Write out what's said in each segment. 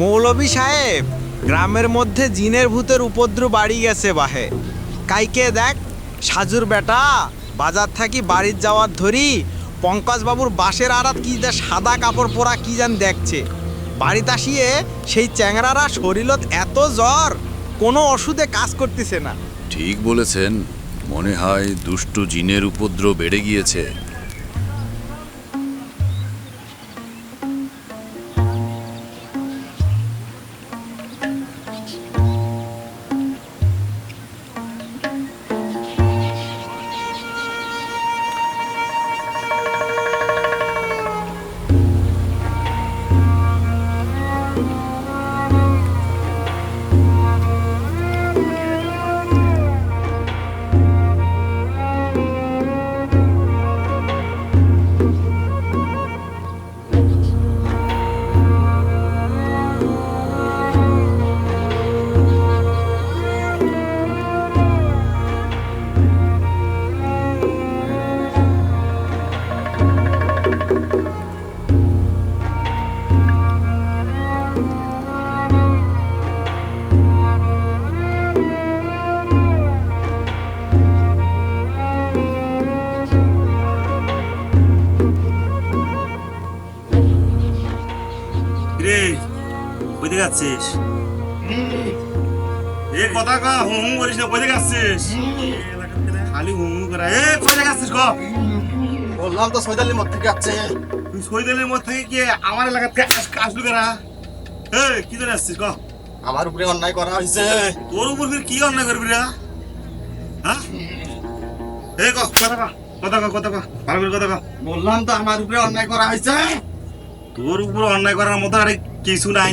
মৌলভী সাহেব, গ্রামের মধ্যে জিনের ভূতের উপদ্রব বাড়ি গেছে বাহে। কাইকে দেখ, সাজুর বেটা, বাজার থাকি বাড়ির যাওয়ার ধরি পঙ্কজ বাবুর বাসের আড়াত কি যে সাদা কাপড় পরা কি যেন দেখছে। বাড়িতে আসিয়ে সেই চ্যাংরারা শরীরত এত জ্বর, কোনো ওষুধে কাজ করতেছে না। ঠিক বলেছেন, মনে হয় দুষ্টু জিনের উপদ্রব বেড়ে গিয়েছে। যাচ্ছিস এ কথা কা হুম হুম করিস না কই থেকে খালি হুম হুম করা এ কই থেকে যাচ্ছিস ক? বললাম তো সৈদালির মধ্যে থেকে আছে তুই সৈদালের মধ্যে থেকে কি আমার এলাকাতে আসলু করা? এ কি ধরে আসছিস ক? আমার উপরে অন্যায় করা হয়েছে। তোর উপর কি অন্যায় করবি রে? হ্যাঁ? এ ক কথা ক কথা ক কথা ক ভালো করে কথা ক। বললাম তো আমার উপরে অন্যায় করা হয়েছে। তোর উপর অন্যায় করার মতো আরে কিছু নাই।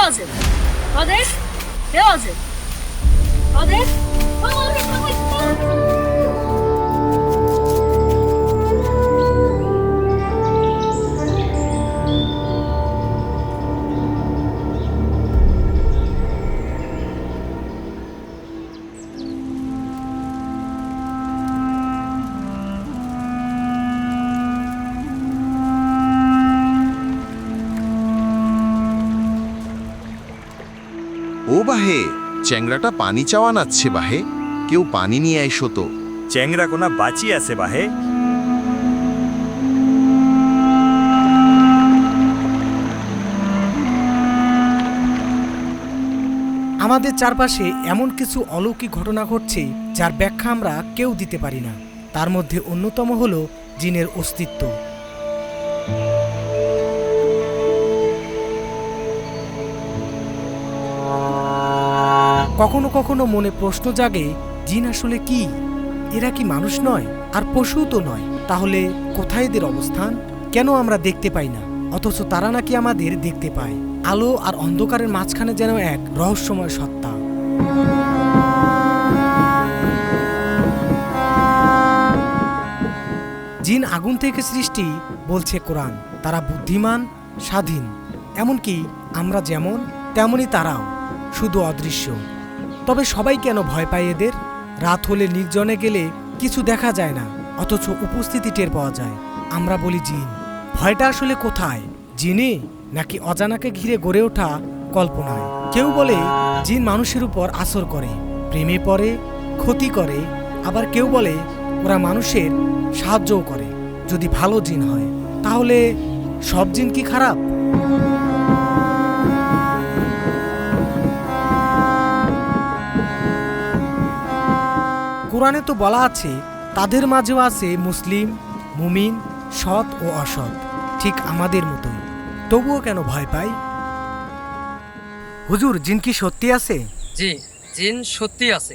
Closet! Closet! Closet! Closet! Closet! বাহে চ্যাংরাটা পানি চাওয়া নাচ্ছে বাহে। কেউ পানি নিয়ে আইসো তো। চ্যাংরা কোনা বাঁচি আছে বাহে। আমাদের চারপাশে এমন কিছু অলৌকিক ঘটনা ঘটছে যার ব্যাখ্যা আমরা কেউ দিতে পারি না। তার মধ্যে অন্যতম হল জিনের অস্তিত্ব। কখনো কখনো মনে প্রশ্ন জাগে, জিন আসলে কি? এরা কি মানুষ নয়, আর পশুও তো নয়। তাহলে কোথায় এদের অবস্থান? কেন আমরা দেখতে পাই না? অথচ তারা নাকি আমাদের দেখতে পায়। আলো আর অন্ধকারের মাঝখানে যেন এক রহস্যময় সত্তা। জিন আগুন থেকে সৃষ্টি, বলছে কোরআন। তারা বুদ্ধিমান, স্বাধীন। এমনকি আমরা যেমন, তেমনই তারাও। শুধু অদৃশ্য। তবে সবাই কেন ভয় পায় এদের? রাত হলে নির্জনে গেলে কিছু দেখা যায় না, অথচ উপস্থিতি টের পাওয়া যায়। আমরা বলি জিন। ভয়টা আসলে কোথায়? জিনে? নাকি অজানাকে ঘিরে গড়ে ওঠা কল্পনায়? কেউ বলে জিন মানুষের উপর আসর করে, প্রেমে পড়ে, ক্ষতি করে। আবার কেউ বলে ওরা মানুষের সাহায্যও করে। যদি ভালো জিন হয়, তাহলে সব জিন কি খারাপ? কোরআনে তো বলা আছে, তাদের মাঝেও আছে মুসলিম, মুমিন, সৎ ও অসৎ। ঠিক আমাদের মতোই। তবুও কেন ভয় পাই? হুজুর, জিন কি সত্যি আছে? জি, জিন সত্যি আছে।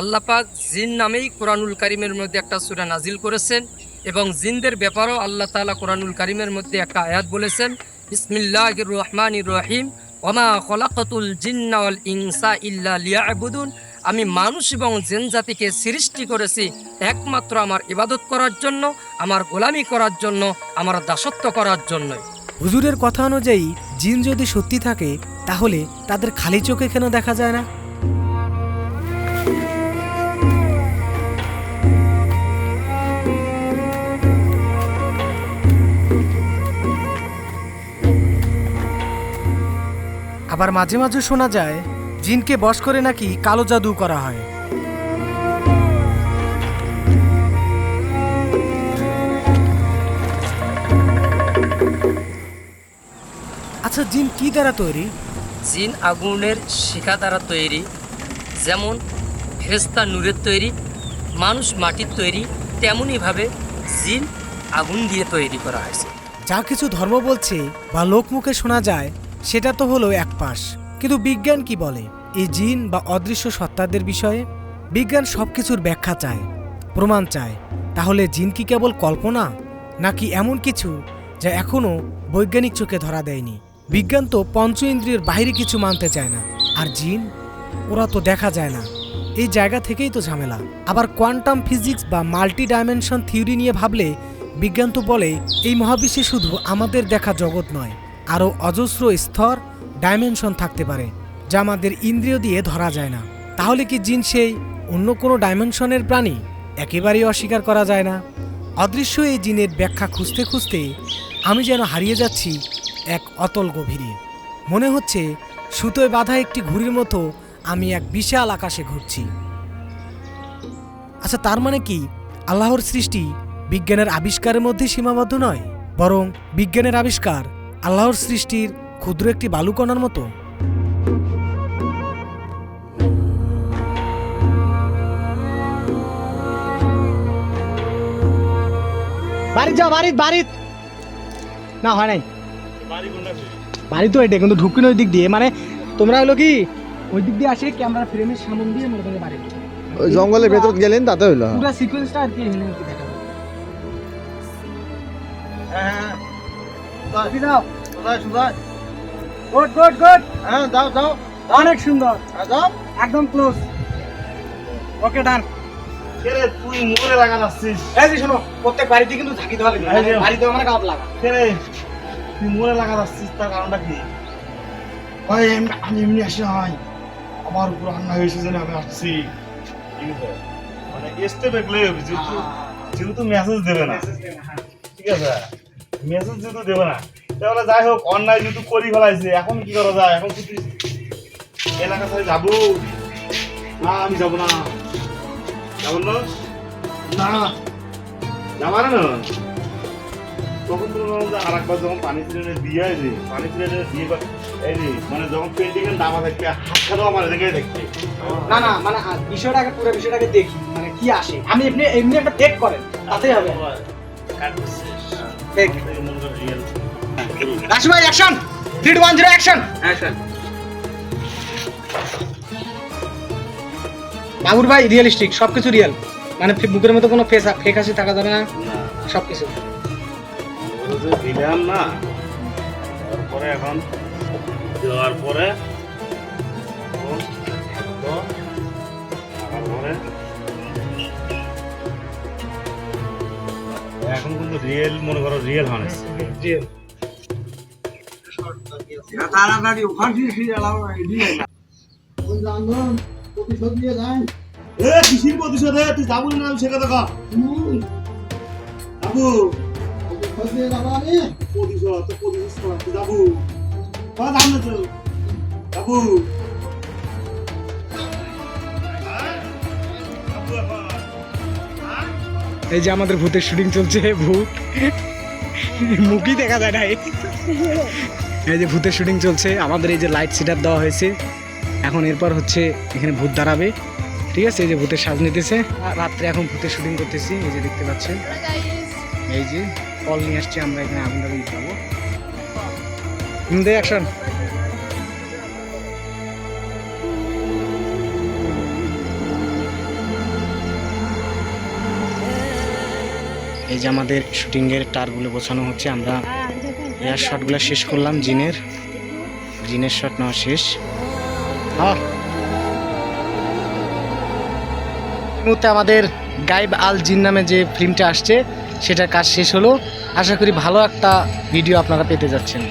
আল্লাহ পাক জিন নামেই কোরআনুল কারিমের মধ্যে একটা সূরা নাজিল করেছেন এবং জিনদের ব্যাপারেও আল্লাহ তাআলা কোরআনুল কারিমের মধ্যে একটা আয়াত বলেছেন, বিসমিল্লাহির রহমানির রহিম ওমা খলাকাতুল জিন্না ওয়াল ইনসা ইল্লা লিয়াবুদুন। আমি মানুষ এবং জিন জাতিকে সৃষ্টি করেছি একমাত্র আমার ইবাদত করার জন্য, আমার গোলামি করার জন্য, আমার দাসত্ব করার জন্যই। হুজুরের কথা অনুযায়ী জিন যদি সত্যি থাকে, তাহলে তাদের খালি চোখে কেন দেখা যায় না? আবার মাঝে মাঝে শোনা যায় জিনকে বশ করে নাকি কালো জাদু করা হয়? আচ্ছা জিন কি দ্বারা তৈরি? জিন আগুনের শিখা দ্বারা তৈরি যেমন ফেরেস্তা নূরের তৈরি মানুষ মাটির তৈরি তেমনইভাবে জিন আগুন দিয়ে তৈরি করা হয়েছে। যা কিছু ধর্ম বলছে বা লোকমুখে শোনা যায় সেটা তো হলো এক পাশ। কিন্তু বিজ্ঞান কি বলে? এই জিন বা অদৃশ্য সত্তাদের বিষয়ে? বিজ্ঞান সবকিছুর ব্যাখ্যা চায়, প্রমাণ চায়। তাহলে জিন কি কেবল কল্পনা, নাকি এমন কিছু যা এখনও বৈজ্ঞানিক চোখে ধরা দেয়নি? বিজ্ঞান তো পঞ্চ ইন্দ্রিয়ের বাইরে কিছু মানতে চায় না, আর জিন? ওরা তো দেখা যায় না। এই জায়গা থেকেই তো ঝামেলা। আবার কোয়ান্টাম ফিজিক্স বা মাল্টি ডাইমেনশন থিওরি নিয়ে ভাবলে, বিজ্ঞান তো বলে, এই মহাবিশ্বে শুধু আমাদের দেখা জগৎ নয়, আরও অজস্র স্তর ডাইমেনশন থাকতে পারে, যা আমাদের ইন্দ্রিয় দিয়ে ধরা যায় না। তাহলে কি জিন সেই অন্য কোনো ডাইমেনশনের প্রাণী একেবারেই অস্বীকার করা যায় না? অদৃশ্য এই জিনের ব্যাখ্যা খুঁজতে খুঁজতে আমি যেন হারিয়ে যাচ্ছি এক অতল গভীরে। মনে হচ্ছে সুতোয় বাঁধা একটি ঘুড়ির মতো আমি এক বিশাল আকাশে ঘুরছি। আচ্ছা তার মানে কি আল্লাহর সৃষ্টি বিজ্ঞানের আবিষ্কারের মধ্যে সীমাবদ্ধ নয়, বরং বিজ্ঞানের আবিষ্কার আল্লাহর সৃষ্টির ক্ষুদ্র একটি বালুকণার মতো? বাড়ি যাও বাড়ি বাড়ি না হয় নাই। বাড়ি তো এটা কিন্তু ঢুকিন ওই দিক দিয়ে। মানে তোমরা হলো কি ওই দিক দিয়ে আসে ক্যামেরা ফ্রেমের সামন দিয়ে মনে করে বাড়ি। ওই জঙ্গলের ভেতর গেলেন তাতে হইল। পুরো সিকোয়েন্সটা আর কি এখানে আর কি দেখাবো। গুড গুড গুড হ্যাঁ যাও যাও অনেক সুন্দর। যাও একদম ক্লোজ ওকে ডান কেরে তুই মোরে লাগা যাচ্ছিস এই যে শোনো প্রত্যেক বাড়িতে কিন্তু থাকি দেওয়া লাগে। বাড়িতে মানে গাপ লাগা কেরে তুই মোরে লাগা যাচ্ছিস তার কারণটা কি? এমনি- আমি এমনি আসি হয় আমার উপর রান্না হয়েছে জন্য আমি আসছি। ঠিক আছে মানে স্টেপ এগলে যেহেতু যেহেতু মেসেজ দেবে না। ঠিক আছে? মেসেজ যেহেতু দেবে না তাহলে যাই হোক অন্যায় যেহেতু করি ফেলাইছে। এখন কি করা যায়? এখন তুই এলাকা থেকে যাব। না আমি যাব না। যাব না? না। যাবার না? তখন তো আর একবার যখন পানি সিলিন্ডার দিয়ে যে পানি সিলিন্ডার দিয়ে বা- এই যে মানে যখন পেন্টিং এর নামা থাকবে হাত খাওয়া আমার এদিকে দেখতে। না না মানে বিষয়টাকে পুরো বিষয়টাকে দেখি মানে কি আসে। আমি এমনি এমনি একটা টেক করেন তাতেই হবে। টেক রাশি ভাই action three one zero action বাবুর ভাই রিয়েলিস্টিক সবকিছু রিয়েল মানে বুকের মতো কোনো ফেস ফেক হাসি থাকা যাবে না। সবকিছু। দিলাম না? তারপরে এখন দেওয়ার পরে এখন কিন্তু রিয়েল মনে করো রিয়েল হানেস রিয়েল প্রতিশোধ নিয়ে যান এ কিসির প্রতিশোধ এ? তুই যাব না আমি সে কথা প্রতিশোধ নিয়ে যাব আমি প্রতিশোধ তো প্রতিশোধ করা, তুই যাব কহ যাব না তো যাব হ্যাঁ? যাব এখন। এই যে আমাদের ভূতের শুটিং চলছে ভূত মুখই দেখা যায় না এই যে ভূতের শুটিং চলছে আমাদের এই যে লাইট সেটআপ দেওয়া হয়েছে। এখন এরপর হচ্ছে এখানে ভূত দাঁড়াবে। ঠিক আছে? এই যে ভূতের সাজ নিতেছে। রাত্রে এখন ভূতের শুটিং করতেছি এই যে দেখতে পাচ্ছেন। এই যে কল নিয়ে আসছি আমরা এখানে আগুন টাগুন খাব হিন্দে অ্যাকশন এই যে আমাদের শুটিংয়ের টারগুলো গোছানো হচ্ছে আমরা এয়ার শটগুলো শেষ করলাম, জিনের। জিনের শট নেওয়া শেষ। মুহূর্তে আমাদের গাইব আল জিন নামে যে ফিল্মটা আসছে, সেটার কাজ শেষ হলো। আশা করি ভালো একটা ভিডিও আপনারা পেতে যাচ্ছেন।